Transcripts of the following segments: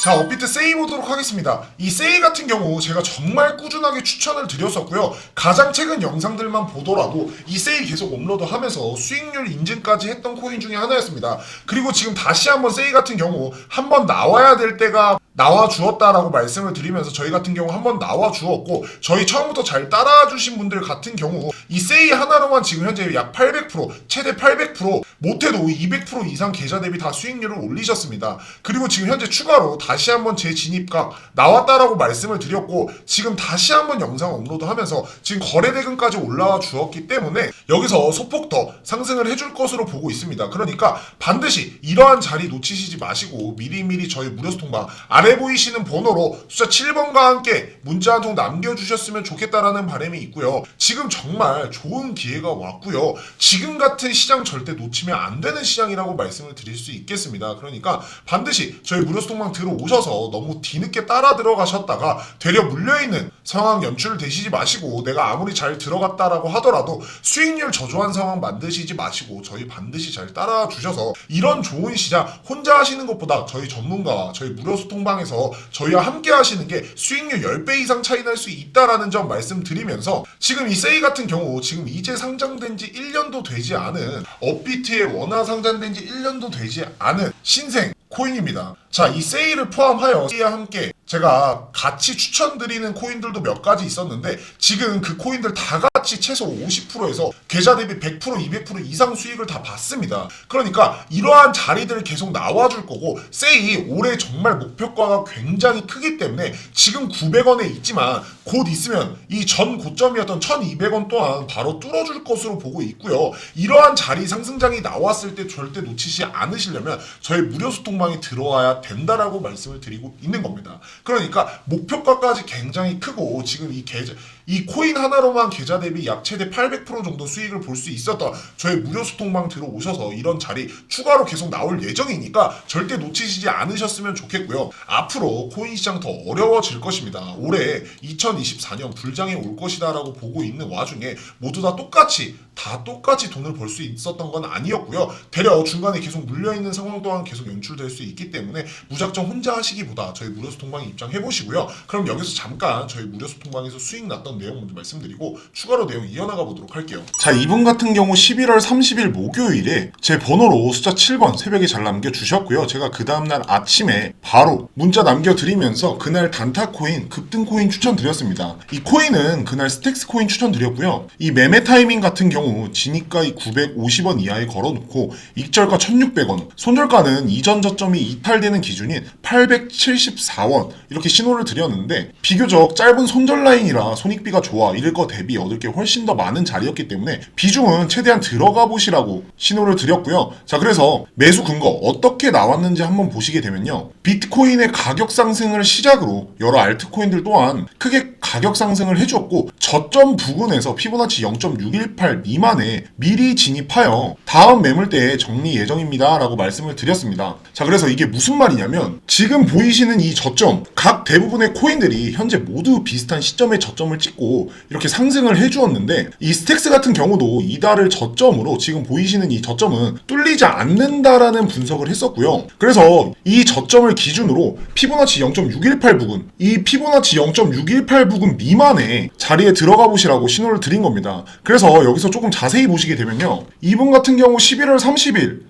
자, 업비트 세이 보도록 하겠습니다. 이 세이 같은 경우 제가 정말 꾸준하게 추천을 드렸었고요. 가장 최근 영상들만 보더라도 이 세이 계속 업로드 하면서 수익률 인증까지 했던 코인 중에 하나였습니다. 그리고 지금 다시 한번 세이 같은 경우 한번 나와야 될 때가 나와 주었다라고 말씀을 드리면서 저희 같은 경우 한번 나와 주었고 저희 처음부터 잘 따라와 주신 분들 같은 경우 이 세이 하나로만 지금 현재 약 800% 최대 800% 못해도 200% 이상 계좌 대비 다 수익률을 올리셨습니다. 그리고 지금 현재 추가로 다시 한번 제 진입각 나왔다라고 말씀을 드렸고 지금 다시 한번 영상 업로드하면서 지금 거래 대금까지 올라와 주었기 때문에 여기서 소폭 더 상승을 해줄 것으로 보고 있습니다. 그러니까 반드시 이러한 자리 놓치시지 마시고 미리미리 저희 무료 소통방 아래 보이시는 번호로 숫자 7번과 함께 문자 한 통 남겨주셨으면 좋겠다라는 바람이 있고요. 지금 정말 좋은 기회가 왔고요. 지금 같은 시장 절대 놓치면 안 되는 시장이라고 말씀을 드릴 수 있겠습니다. 그러니까 반드시 저희 무료 소통방 들어오셔서 너무 뒤늦게 따라 들어가셨다가 되려 물려있는 상황 연출 되시지 마시고 내가 아무리 잘 들어갔다라고 하더라도 수익률 저조한 상황 만드시지 마시고 저희 반드시 잘 따라 주셔서 이런 좋은 시장 혼자 하시는 것보다 저희 전문가와 저희 무료 소통방 에서 저희와 함께 하시는 게 수익률 10배 이상 차이 날 수 있다라는 점 말씀드리면서 지금 이 세이 같은 경우 지금 이제 상장된 지 1년도 되지 않은 업비트에 원화 상장된 지 1년도 되지 않은 신생 코인입니다. 자, 이 세일을 포함하여 세이와 함께 제가 같이 추천드리는 코인들도 몇 가지 있었는데 지금 그 코인들 다 같이 최소 50%에서 계좌 대비 100% 200% 이상 수익을 다 봤습니다. 그러니까 이러한 자리들을 계속 나와줄 거고 세이 올해 정말 목표가가 굉장히 크기 때문에 지금 900원에 있지만 곧 있으면 이 전 고점이었던 1200원 또한 바로 뚫어줄 것으로 보고 있고요. 이러한 자리 상승장이 나왔을 때 절대 놓치지 않으시려면 저희 무료 소통방에 들어와야 된다라고 말씀을 드리고 있는 겁니다. 그러니까 목표가까지 굉장히 크고 지금 이 계좌 이 코인 하나로만 계좌 대비 약 최대 800% 정도 수익을 볼 수 있었던 저희 무료 소통방 들어오셔서 이런 자리 추가로 계속 나올 예정이니까 절대 놓치시지 않으셨으면 좋겠고요. 앞으로 코인 시장 더 어려워질 것입니다. 올해 2024년 불장에 올 것이다라고 보고 있는 와중에 모두 다 똑같이 다 똑같이 돈을 벌 수 있었던 건 아니었고요. 되려 중간에 계속 물려 있는 상황 또한 계속 연출될 수 있기 때문에 무작정 혼자 하시기보다 저희 무료 소통방에 입장해 보시고요. 그럼 여기서 잠깐 저희 무료 소통방에서 수익 났던 내용 먼저 말씀드리고 추가로 내용 이어나가 보도록 할게요. 자, 이분 같은 경우 11월 30일 목요일에 제 번호로 숫자 7번 새벽에 잘 남겨 주셨고요. 제가 그 다음 날 아침에 바로 문자 남겨 드리면서 그날 단타 코인, 급등 코인 추천드렸습니다. 이 코인은 그날 스택스 코인 추천드렸고요. 이 매매 타이밍 같은 경우 진입가 950원 이하에 걸어놓고 익절가 1600원, 손절가는 이전 저점이 이탈되는 기준인 874원 이렇게 신호를 드렸는데 비교적 짧은 손절 라인이라 손익비가 좋아 이럴 거 대비 얻을 게 훨씬 더 많은 자리였기 때문에 비중은 최대한 들어가 보시라고 신호를 드렸고요. 자 그래서 매수 근거 어떻게 나왔는지 한번 보시게 되면요. 비트코인의 가격 상승을 시작으로 여러 알트코인들 또한 크게 가격 상승을 해주었고 저점 부근에서 피보나치 0.618 미만에 미리 진입하여 다음 매물대에 정리 예정입니다 라고 말씀을 드렸습니다 자 그래서 이게 무슨 말이냐면 지금 보이시는 이 저점 각 대부분의 코인들이 현재 모두 비슷한 시점에 저점을 찍고 이렇게 상승을 해주었는데 이 스택스 같은 경우도 이달을 저점으로 지금 보이시는 이 저점은 뚫리지 않는다라는 분석을 했었고요 그래서 이 저점을 기준으로 피보나치 0.618 부근 이 피보나치 0.618 부근 미만의 자리에 들어가 보시라고 신호를 드린 겁니다. 그래서 여기서 조금 자세히 보시게 되면요. 이분 같은 경우 11월 30일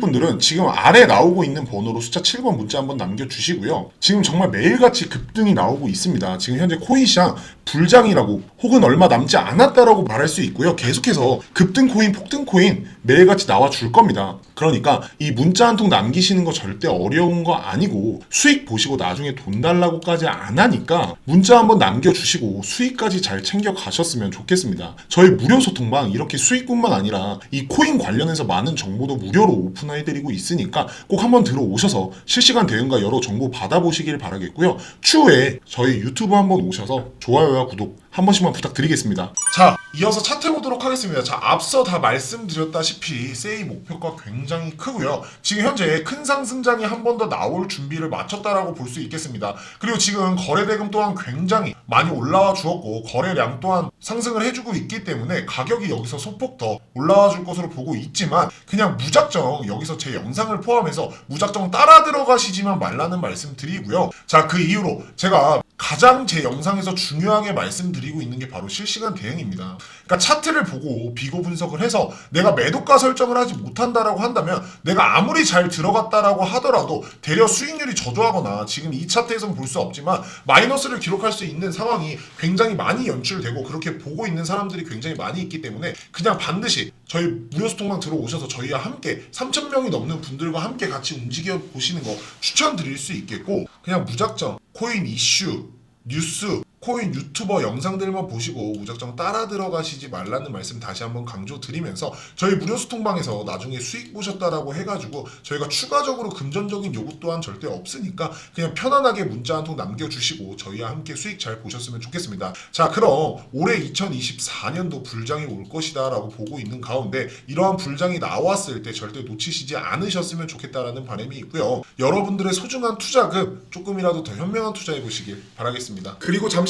분들은 지금 아래 나오고 있는 번호로 숫자 7번 문자 한번 남겨주시고요. 지금 정말 매일같이 급등이 나오고 있습니다. 지금 현재 코인 시장 불장이라고 혹은 얼마 남지 않았다라고 말할 수 있고요. 계속해서 급등 코인, 폭등 코인 매일같이 나와 줄 겁니다. 그러니까 이 문자 한 통 남기시는 거 절대 어려운 거 아니고 수익 보시고 나중에 돈 달라고까지 안 하니까 문자 한번 남겨주시고 수익까지 잘 챙겨 가셨으면 좋겠습니다. 저희 무료 소통방 이렇게 수익뿐만 아니라 이 코인 관련해서 많은 정보도 무료로 오픈 해드리고 있으니까 꼭 한번 들어오셔서 실시간 대응과 여러 정보 받아보시길 바라겠고요. 추후에 저희 유튜브 한번 오셔서 좋아요와 구독 한 번씩만 부탁드리겠습니다. 자, 이어서 차트 보도록 하겠습니다. 자, 앞서 다 말씀드렸다시피 세이 목표가 굉장히 크고요. 지금 현재 큰 상승장이 한 번 더 나올 준비를 마쳤다라고 볼 수 있겠습니다. 그리고 지금 거래 대금 또한 굉장히 많이 올라와 주었고 거래량 또한 상승을 해주고 있기 때문에 가격이 여기서 소폭 더 올라와 줄 것으로 보고 있지만 그냥 무작정 여기서 제 영상을 포함해서 무작정 따라 들어가시지만 말라는 말씀 드리고요. 자, 그 이후로 제가 가장 제 영상에서 중요하게 말씀드리고 있는 게 바로 실시간 대응입니다. 그러니까 차트를 보고 비고 분석을 해서 내가 매도가 설정을 하지 못한다라고 한다면 내가 아무리 잘 들어갔다라고 하더라도 대려 수익률이 저조하거나 지금 이 차트에서는 볼 수 없지만 마이너스를 기록할 수 있는 상황이 굉장히 많이 연출되고 그렇게 보고 있는 사람들이 굉장히 많이 있기 때문에 그냥 반드시 저희 무료 소통방 들어오셔서 저희와 함께 3,000명이 넘는 분들과 함께 같이 움직여 보시는 거 추천드릴 수 있겠고 그냥 무작정 코인 이슈 뉴스, 코인 유튜버 영상들만 보시고 무작정 따라 들어가시지 말라는 말씀 다시 한번 강조드리면서 저희 무료 소통방에서 나중에 수익 보셨다라고 해가지고 저희가 추가적으로 금전적인 요구 또한 절대 없으니까 그냥 편안하게 문자 한 통 남겨주시고 저희와 함께 수익 잘 보셨으면 좋겠습니다. 자 그럼 올해 2024년도 불장이 올 것이다 라고 보고 있는 가운데 이러한 불장이 나왔을 때 절대 놓치시지 않으셨으면 좋겠다라는 바람이 있고요. 여러분들의 소중한 투자금 조금이라도 더 현명한 투자해 보시길 바라겠습니다. 그리고 잠시